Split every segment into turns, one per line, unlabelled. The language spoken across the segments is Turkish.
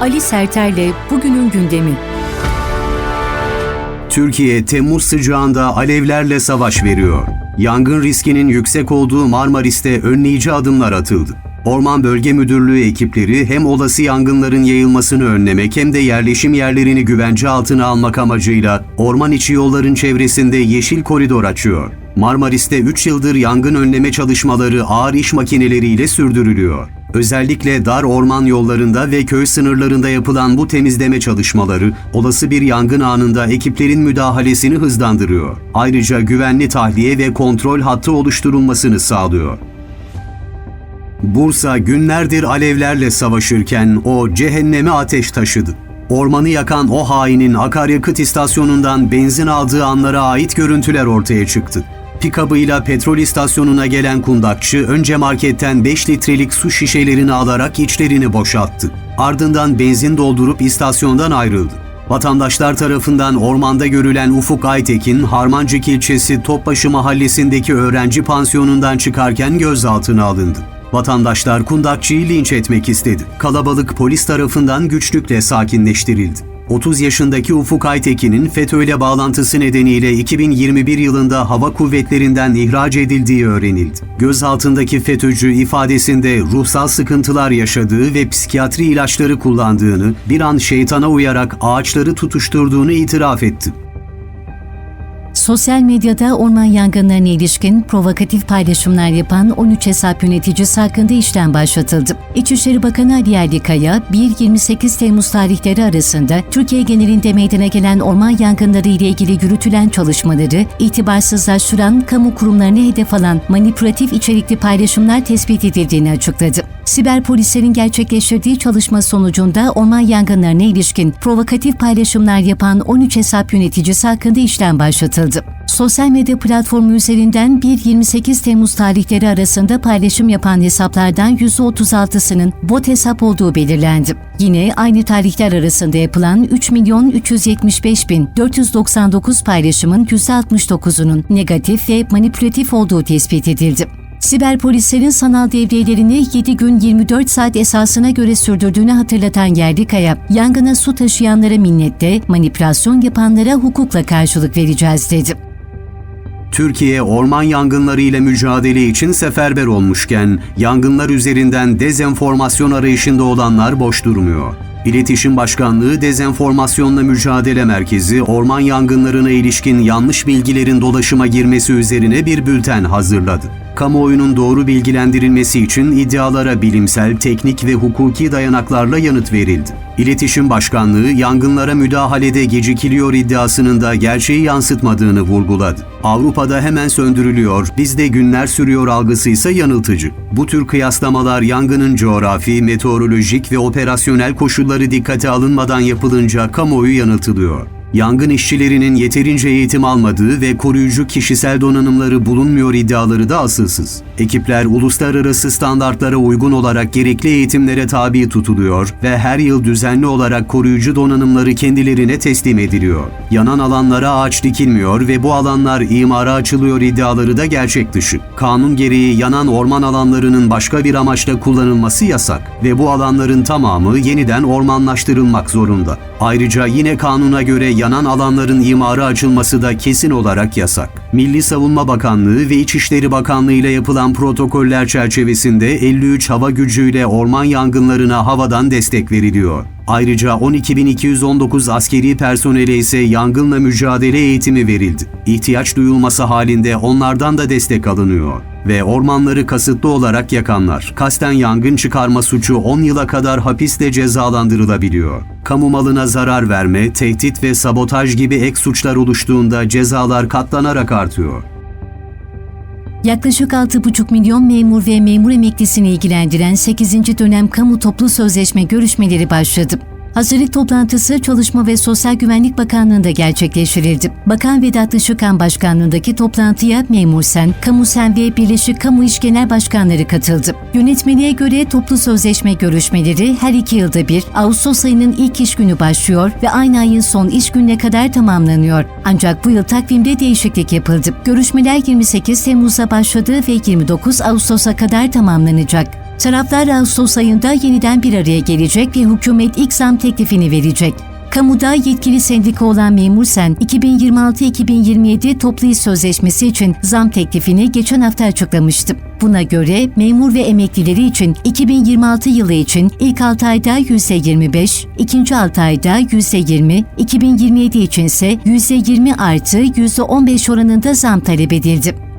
Ali Serter'le bugünün gündemi.
Türkiye Temmuz sıcağında alevlerle savaş veriyor. Yangın riskinin yüksek olduğu Marmaris'te önleyici adımlar atıldı. Orman Bölge Müdürlüğü ekipleri hem olası yangınların yayılmasını önlemek hem de yerleşim yerlerini güvence altına almak amacıyla orman içi yolların çevresinde yeşil koridor açıyor. Marmaris'te 3 yıldır yangın önleme çalışmaları ağır iş makineleriyle sürdürülüyor. Özellikle dar orman yollarında ve köy sınırlarında yapılan bu temizleme çalışmaları olası bir yangın anında ekiplerin müdahalesini hızlandırıyor. Ayrıca güvenli tahliye ve kontrol hattı oluşturulmasını sağlıyor. Bursa günlerdir alevlerle savaşırken o cehenneme ateş taşıdı. Ormanı yakan o hainin akaryakıt istasyonundan benzin aldığı anlara ait görüntüler ortaya çıktı. Pikabıyla petrol istasyonuna gelen kundakçı önce marketten 5 litrelik su şişelerini alarak içlerini boşalttı. Ardından benzin doldurup istasyondan ayrıldı. Vatandaşlar tarafından ormanda görülen Ufuk Aytekin, Harmancık ilçesi Topbaşı mahallesindeki öğrenci pansiyonundan çıkarken gözaltına alındı. Vatandaşlar kundakçıyı linç etmek istedi. Kalabalık polis tarafından güçlükle sakinleştirildi. 30 yaşındaki Ufuk Aytekin'in FETÖ'yle bağlantısı nedeniyle 2021 yılında hava kuvvetlerinden ihraç edildiği öğrenildi. Gözaltındaki FETÖ'cü ifadesinde ruhsal sıkıntılar yaşadığı ve psikiyatri ilaçları kullandığını, bir an şeytana uyarak ağaçları tutuşturduğunu itiraf etti.
Sosyal medyada orman yangınlarına ilişkin provokatif paylaşımlar yapan 13 hesap yöneticisi hakkında işlem başlatıldı. İçişleri Bakanı Ali Yerlikaya, 1-28 Temmuz tarihleri arasında Türkiye genelinde meydana gelen orman yangınları ile ilgili yürütülen çalışmaları itibarsızlaştıran, kamu kurumlarını hedef alan manipülatif içerikli paylaşımlar tespit edildiğini açıkladı. Siber polislerin gerçekleştirdiği çalışma sonucunda orman yangınlarına ilişkin provokatif paylaşımlar yapan 13 hesap yöneticisi hakkında işlem başlatıldı. Sosyal medya platformu üzerinden 1-28 Temmuz tarihleri arasında paylaşım yapan hesaplardan %36'sının bot hesap olduğu belirlendi. Yine aynı tarihler arasında yapılan 3 milyon 375 bin 499 paylaşımın %69'unun negatif ve manipülatif olduğu tespit edildi. Siber polislerin sanal devriyelerini 7 gün 24 saat esasına göre sürdürdüğünü hatırlatan Yerlikaya, yangına su taşıyanlara minnette, manipülasyon yapanlara hukukla karşılık vereceğiz dedi.
Türkiye orman yangınları ile mücadele için seferber olmuşken yangınlar üzerinden dezenformasyon arayışında olanlar boş durmuyor. İletişim Başkanlığı Dezenformasyonla Mücadele Merkezi, orman yangınlarına ilişkin yanlış bilgilerin dolaşıma girmesi üzerine bir bülten hazırladı. Kamuoyunun doğru bilgilendirilmesi için iddialara bilimsel, teknik ve hukuki dayanaklarla yanıt verildi. İletişim Başkanlığı, yangınlara müdahalede gecikiliyor iddiasının da gerçeği yansıtmadığını vurguladı. Avrupa'da hemen söndürülüyor, bizde günler sürüyor algısı ise yanıltıcı. Bu tür kıyaslamalar yangının coğrafi, meteorolojik ve operasyonel koşulları dikkate alınmadan yapılınca kamuoyu yanıltılıyor yangın işçilerinin yeterince eğitim almadığı ve koruyucu kişisel donanımları bulunmuyor iddiaları da asılsız. Ekipler uluslararası standartlara uygun olarak gerekli eğitimlere tabi tutuluyor ve her yıl düzenli olarak koruyucu donanımları kendilerine teslim ediliyor. Yanan alanlara ağaç dikilmiyor ve bu alanlar imara açılıyor iddiaları da gerçek dışı. Kanun gereği yanan orman alanlarının başka bir amaçla kullanılması yasak ve bu alanların tamamı yeniden ormanlaştırılmak zorunda. Ayrıca yine kanuna göre yanan alanların imarı açılması da kesin olarak yasak. Milli Savunma Bakanlığı ve İçişleri Bakanlığı ile yapılan protokoller çerçevesinde 53 hava gücüyle orman yangınlarına havadan destek veriliyor. Ayrıca 12.219 askeri personele ise yangınla mücadele eğitimi verildi. İhtiyaç duyulması halinde onlardan da destek alınıyor. Ve ormanları kasıtlı olarak yakanlar, kasten yangın çıkarma suçu 10 yıla kadar hapisle cezalandırılabiliyor. Kamu malına zarar verme, tehdit ve sabotaj gibi ek suçlar oluştuğunda cezalar katlanarak artıyor.
Yaklaşık 6,5 milyon memur ve memur emeklisini ilgilendiren 8. dönem kamu toplu sözleşme görüşmeleri başladı. Hazırlık toplantısı Çalışma ve Sosyal Güvenlik Bakanlığı'nda gerçekleştirildi. Bakan Vedat Işıkhan Başkanlığındaki toplantıya Memursen, Kamusen ve Birleşik Kamu İş Genel Başkanları katıldı. Yönetmeliğe göre toplu sözleşme görüşmeleri her iki yılda bir Ağustos ayının ilk iş günü başlıyor ve aynı ayın son iş gününe kadar tamamlanıyor. Ancak bu yıl takvimde değişiklik yapıldı. Görüşmeler 28 Temmuz'da başladı ve 29 Ağustos'a kadar tamamlanacak. Taraflar Ağustos ayında yeniden bir araya gelecek ve hükümet ilk zam teklifini verecek. Kamuda yetkili sendika olan Memursen, 2026-2027 toplu iş sözleşmesi için zam teklifini geçen hafta açıklamıştı. Buna göre memur ve emeklileri için 2026 yılı için ilk 6 ayda %25, ikinci 6 ayda %20, 2027 için ise %20 artı %15 oranında zam talep edildi.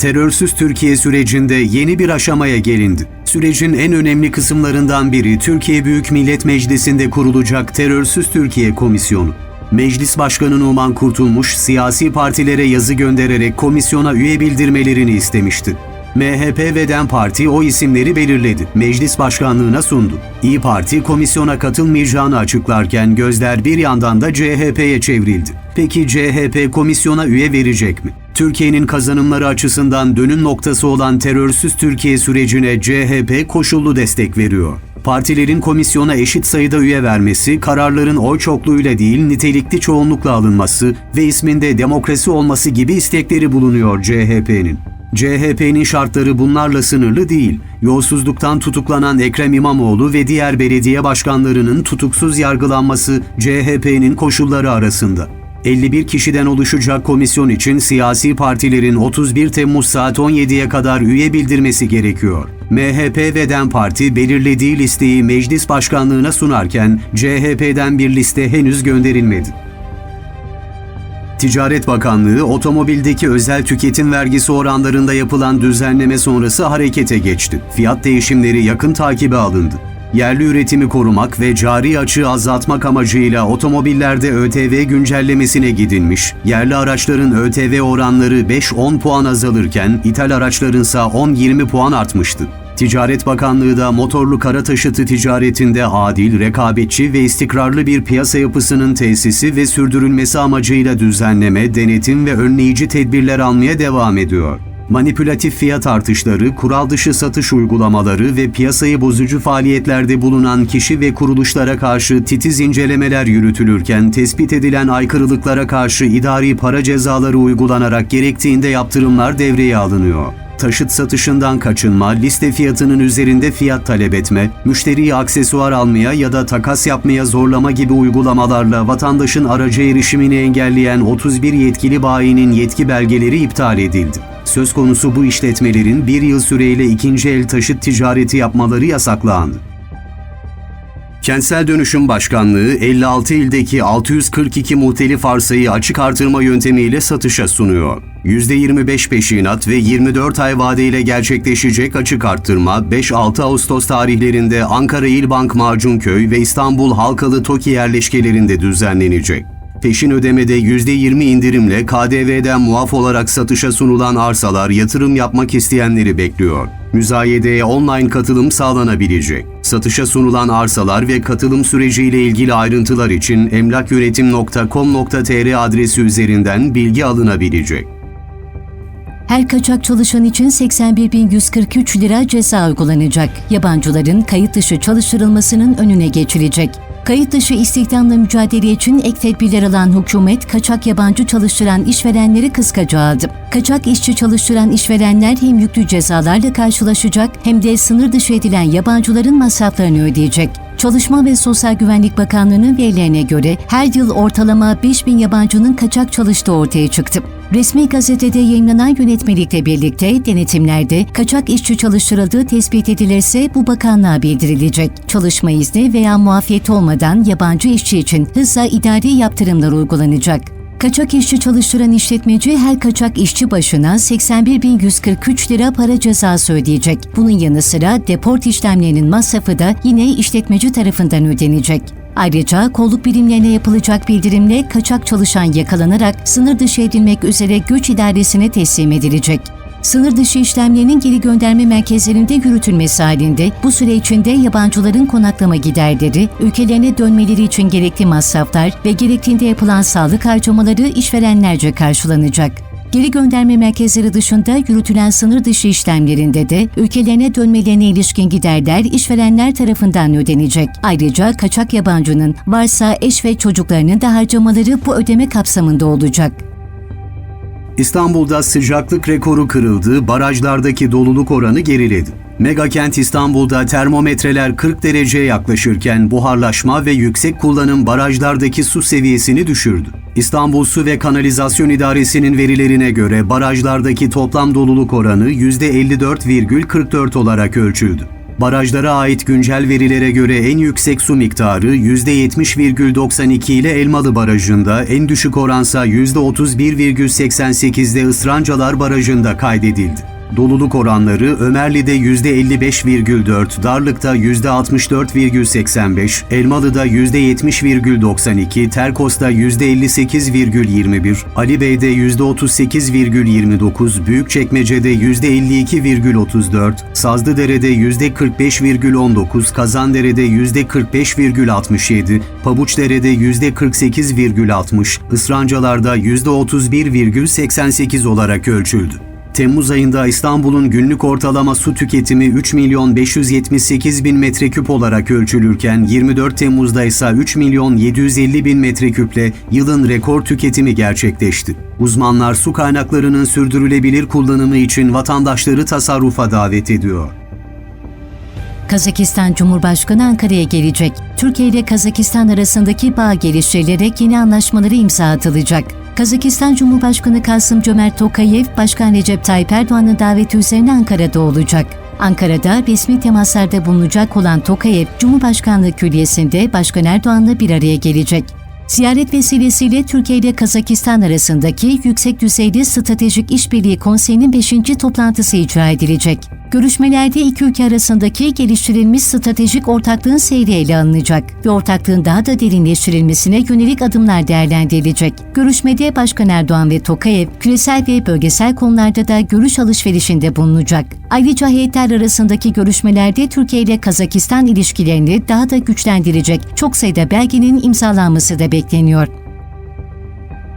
Terörsüz Türkiye sürecinde yeni bir aşamaya gelindi. Sürecin en önemli kısımlarından biri Türkiye Büyük Millet Meclisi'nde kurulacak Terörsüz Türkiye Komisyonu. Meclis Başkanı Numan Kurtulmuş, siyasi partilere yazı göndererek komisyona üye bildirmelerini istemişti. MHP ve DEM Parti o isimleri belirledi. Meclis başkanlığına sundu. İyi Parti komisyona katılmayacağını açıklarken gözler bir yandan da CHP'ye çevrildi. Peki CHP komisyona üye verecek mi? Türkiye'nin kazanımları açısından dönüm noktası olan terörsüz Türkiye sürecine CHP koşullu destek veriyor. Partilerin komisyona eşit sayıda üye vermesi, kararların oy çokluğuyla değil nitelikli çoğunlukla alınması ve isminde demokrasi olması gibi istekleri bulunuyor CHP'nin. CHP'nin şartları bunlarla sınırlı değil. Yolsuzluktan tutuklanan Ekrem İmamoğlu ve diğer belediye başkanlarının tutuksuz yargılanması CHP'nin koşulları arasında. 51 kişiden oluşacak komisyon için siyasi partilerin 31 Temmuz saat 17'ye kadar üye bildirmesi gerekiyor. MHP ve DEM Parti belirlediği listeyi meclis başkanlığına sunarken CHP'den bir liste henüz gönderilmedi. Ticaret Bakanlığı otomobildeki özel tüketim vergisi oranlarında yapılan düzenleme sonrası harekete geçti. Fiyat değişimleri yakın takibe alındı. Yerli üretimi korumak ve cari açığı azaltmak amacıyla otomobillerde ÖTV güncellemesine gidilmiş. Yerli araçların ÖTV oranları 5-10 puan azalırken ithal araçlarınsa 10-20 puan artmıştı. Ticaret Bakanlığı da motorlu kara taşıtı ticaretinde adil, rekabetçi ve istikrarlı bir piyasa yapısının tesisi ve sürdürülmesi amacıyla düzenleme, denetim ve önleyici tedbirler almaya devam ediyor. Manipülatif fiyat artışları, kural dışı satış uygulamaları ve piyasayı bozucu faaliyetlerde bulunan kişi ve kuruluşlara karşı titiz incelemeler yürütülürken tespit edilen aykırılıklara karşı idari para cezaları uygulanarak gerektiğinde yaptırımlar devreye alınıyor taşıt satışından kaçınma, liste fiyatının üzerinde fiyat talep etme, müşteriyi aksesuar almaya ya da takas yapmaya zorlama gibi uygulamalarla vatandaşın araca erişimini engelleyen 31 yetkili bayinin yetki belgeleri iptal edildi. Söz konusu bu işletmelerin bir yıl süreyle ikinci el taşıt ticareti yapmaları yasaklandı. Kentsel Dönüşüm Başkanlığı 56 ildeki 642 muhtelif arsayı açık artırma yöntemiyle satışa sunuyor. %25 peşinat ve 24 ay vadeyle gerçekleşecek açık arttırma 5-6 Ağustos tarihlerinde Ankara İlbank Macunköy ve İstanbul Halkalı Toki yerleşkelerinde düzenlenecek. Peşin ödemede %20 indirimle KDV'den muaf olarak satışa sunulan arsalar yatırım yapmak isteyenleri bekliyor. Müzayedeye online katılım sağlanabilecek. Satışa sunulan arsalar ve katılım süreciyle ilgili ayrıntılar için emlakyönetim.com.tr adresi üzerinden bilgi alınabilecek.
Her kaçak çalışan için 81.143 lira ceza uygulanacak. Yabancıların kayıt dışı çalıştırılmasının önüne geçilecek. Kayıt dışı istihdamla mücadele için ek tedbirler alan hükümet, kaçak yabancı çalıştıran işverenleri kıskaca aldı. Kaçak işçi çalıştıran işverenler hem yüklü cezalarla karşılaşacak hem de sınır dışı edilen yabancıların masraflarını ödeyecek. Çalışma ve Sosyal Güvenlik Bakanlığı'nın verilerine göre her yıl ortalama 5000 yabancının kaçak çalıştığı ortaya çıktı. Resmi gazetede yayınlanan yönetmelikle birlikte denetimlerde kaçak işçi çalıştırıldığı tespit edilirse bu bakanlığa bildirilecek. Çalışma izni veya muafiyet olmadan yabancı işçi için hızla idari yaptırımlar uygulanacak. Kaçak işçi çalıştıran işletmeci her kaçak işçi başına 81.143 lira para cezası ödeyecek. Bunun yanı sıra deport işlemlerinin masrafı da yine işletmeci tarafından ödenecek. Ayrıca kolluk birimlerine yapılacak bildirimle kaçak çalışan yakalanarak sınır dışı edilmek üzere göç idaresine teslim edilecek. Sınır dışı işlemlerinin geri gönderme merkezlerinde yürütülmesi halinde bu süre içinde yabancıların konaklama giderleri, ülkelerine dönmeleri için gerekli masraflar ve gerektiğinde yapılan sağlık harcamaları işverenlerce karşılanacak. Geri gönderme merkezleri dışında yürütülen sınır dışı işlemlerinde de ülkelerine dönmelerine ilişkin giderler işverenler tarafından ödenecek. Ayrıca kaçak yabancının varsa eş ve çocuklarının da harcamaları bu ödeme kapsamında olacak.
İstanbul'da sıcaklık rekoru kırıldı, barajlardaki doluluk oranı geriledi. Megakent İstanbul'da termometreler 40 dereceye yaklaşırken buharlaşma ve yüksek kullanım barajlardaki su seviyesini düşürdü. İstanbul Su ve Kanalizasyon İdaresi'nin verilerine göre barajlardaki toplam doluluk oranı %54,44 olarak ölçüldü. Barajlara ait güncel verilere göre en yüksek su miktarı %70,92 ile Elmalı Barajı'nda, en düşük oransa %31,88'de Israncalar Barajı'nda kaydedildi. Doluluk oranları Ömerli'de %55,4, Darlık'ta %64,85, Elmalı'da %70,92, Terkos'ta %58,21, Ali Bey'de %38,29, Büyükçekmece'de %52,34, Sazlıdere'de %45,19, Kazandere'de %45,67, Pabuçdere'de %48,60, Israncalar'da %31,88 olarak ölçüldü. Temmuz ayında İstanbul'un günlük ortalama su tüketimi 3 milyon 578 bin metreküp olarak ölçülürken 24 Temmuz'da ise 3 milyon 750 bin metreküple yılın rekor tüketimi gerçekleşti. Uzmanlar su kaynaklarının sürdürülebilir kullanımı için vatandaşları tasarrufa davet ediyor.
Kazakistan Cumhurbaşkanı Ankara'ya gelecek. Türkiye ile Kazakistan arasındaki bağ geliştirilerek yeni anlaşmaları imza atılacak. Kazakistan Cumhurbaşkanı Kasım Cömert Tokayev, Başkan Recep Tayyip Erdoğan'ın daveti üzerine Ankara'da olacak. Ankara'da resmi temaslarda bulunacak olan Tokayev, Cumhurbaşkanlığı Külliyesi'nde Başkan Erdoğan'la bir araya gelecek. Ziyaret vesilesiyle Türkiye ile Kazakistan arasındaki yüksek düzeyli stratejik işbirliği konseyinin 5. toplantısı icra edilecek. Görüşmelerde iki ülke arasındaki geliştirilmiş stratejik ortaklığın seyri ele alınacak ve ortaklığın daha da derinleştirilmesine yönelik adımlar değerlendirilecek. Görüşmede Başkan Erdoğan ve Tokayev küresel ve bölgesel konularda da görüş alışverişinde bulunacak. Ayrıca heyetler arasındaki görüşmelerde Türkiye ile Kazakistan ilişkilerini daha da güçlendirecek çok sayıda belgenin imzalanması da bekleniyor.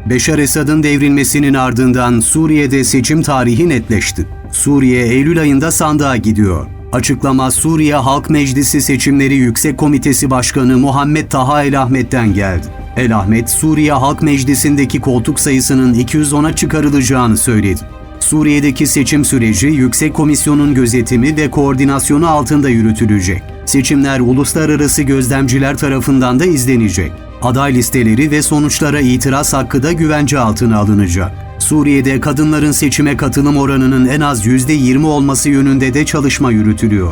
Beşar Esad'ın devrilmesinin ardından Suriye'de seçim tarihi netleşti. Suriye Eylül ayında sandığa gidiyor. Açıklama Suriye Halk Meclisi Seçimleri Yüksek Komitesi Başkanı Muhammed Taha El Ahmet'ten geldi. El Ahmet, Suriye Halk Meclisi'ndeki koltuk sayısının 210'a çıkarılacağını söyledi. Suriye'deki seçim süreci Yüksek Komisyon'un gözetimi ve koordinasyonu altında yürütülecek. Seçimler uluslararası gözlemciler tarafından da izlenecek. Aday listeleri ve sonuçlara itiraz hakkı da güvence altına alınacak. Suriye'de kadınların seçime katılım oranının en az %20 olması yönünde de çalışma yürütülüyor.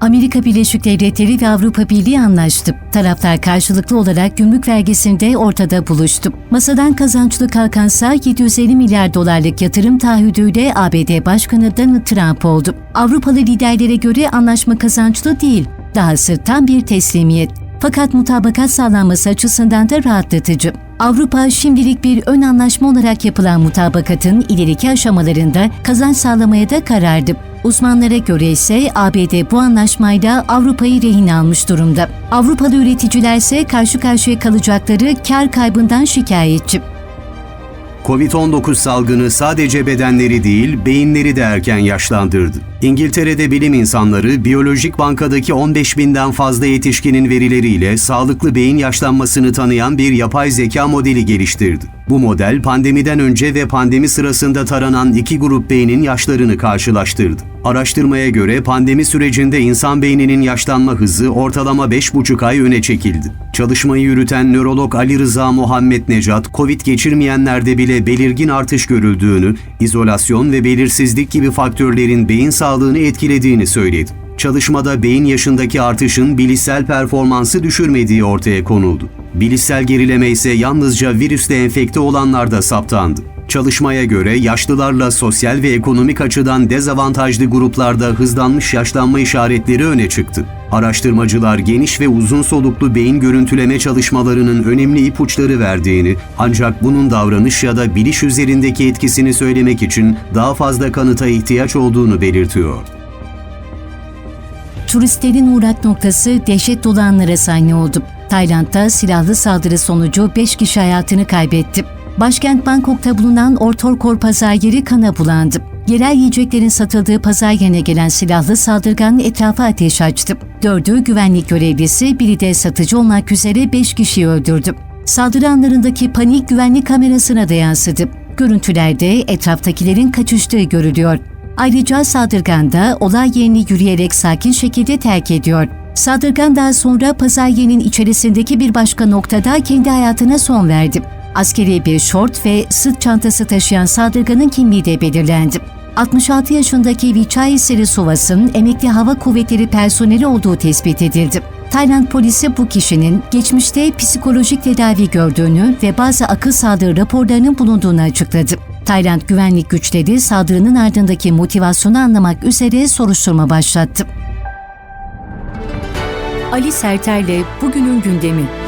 Amerika Birleşik Devletleri ve Avrupa Birliği anlaştı. Taraflar karşılıklı olarak gümrük vergisinde ortada buluştu. Masadan kazançlı kalkansa 750 milyar dolarlık yatırım taahhüdüyle ABD Başkanı Donald Trump oldu. Avrupalı liderlere göre anlaşma kazançlı değil, dahası tam bir teslimiyet. Fakat mutabakat sağlanması açısından da rahatlatıcı. Avrupa şimdilik bir ön anlaşma olarak yapılan mutabakatın ileriki aşamalarında kazanç sağlamaya da karardı. Uzmanlara göre ise ABD bu anlaşmayla Avrupa'yı rehin almış durumda. Avrupalı üreticiler ise karşı karşıya kalacakları kar kaybından şikayetçi.
Covid-19 salgını sadece bedenleri değil, beyinleri de erken yaşlandırdı. İngiltere'de bilim insanları biyolojik bankadaki 15 binden fazla yetişkinin verileriyle sağlıklı beyin yaşlanmasını tanıyan bir yapay zeka modeli geliştirdi. Bu model pandemiden önce ve pandemi sırasında taranan iki grup beynin yaşlarını karşılaştırdı. Araştırmaya göre pandemi sürecinde insan beyninin yaşlanma hızı ortalama 5,5 ay öne çekildi. Çalışmayı yürüten nörolog Ali Rıza Muhammed Necat, Covid geçirmeyenlerde bile belirgin artış görüldüğünü, izolasyon ve belirsizlik gibi faktörlerin beyin sağlığını etkilediğini söyledi. Çalışmada beyin yaşındaki artışın bilişsel performansı düşürmediği ortaya konuldu. Bilişsel gerileme ise yalnızca virüsle enfekte olanlarda saptandı. Çalışmaya göre yaşlılarla sosyal ve ekonomik açıdan dezavantajlı gruplarda hızlanmış yaşlanma işaretleri öne çıktı. Araştırmacılar geniş ve uzun soluklu beyin görüntüleme çalışmalarının önemli ipuçları verdiğini, ancak bunun davranış ya da biliş üzerindeki etkisini söylemek için daha fazla kanıta ihtiyaç olduğunu belirtiyor.
Turistlerin uğrak noktası dehşet dolu anlara sahne oldu. Tayland'da silahlı saldırı sonucu 5 kişi hayatını kaybetti. Başkent Bangkok'ta bulunan Ortorkor pazar yeri kana bulandı. Yerel yiyeceklerin satıldığı pazar yerine gelen silahlı saldırgan etrafa ateş açtı. Dördü güvenlik görevlisi, biri de satıcı olmak üzere 5 kişiyi öldürdü. Saldırı anlarındaki panik güvenlik kamerasına da yansıdı. Görüntülerde etraftakilerin kaçıştığı görülüyor. Ayrıca saldırgan da olay yerini yürüyerek sakin şekilde terk ediyor. Saldırgan daha sonra pazar yerinin içerisindeki bir başka noktada kendi hayatına son verdi. Askeri bir şort ve sırt çantası taşıyan saldırganın kimliği de belirlendi. 66 yaşındaki Vichai Sirisuvas'ın emekli hava kuvvetleri personeli olduğu tespit edildi. Tayland polisi bu kişinin geçmişte psikolojik tedavi gördüğünü ve bazı akıl sağlığı raporlarının bulunduğunu açıkladı. Tayland güvenlik güçleri saldırının ardındaki motivasyonu anlamak üzere soruşturma başlattı. Ali Serter'le bugünün gündemi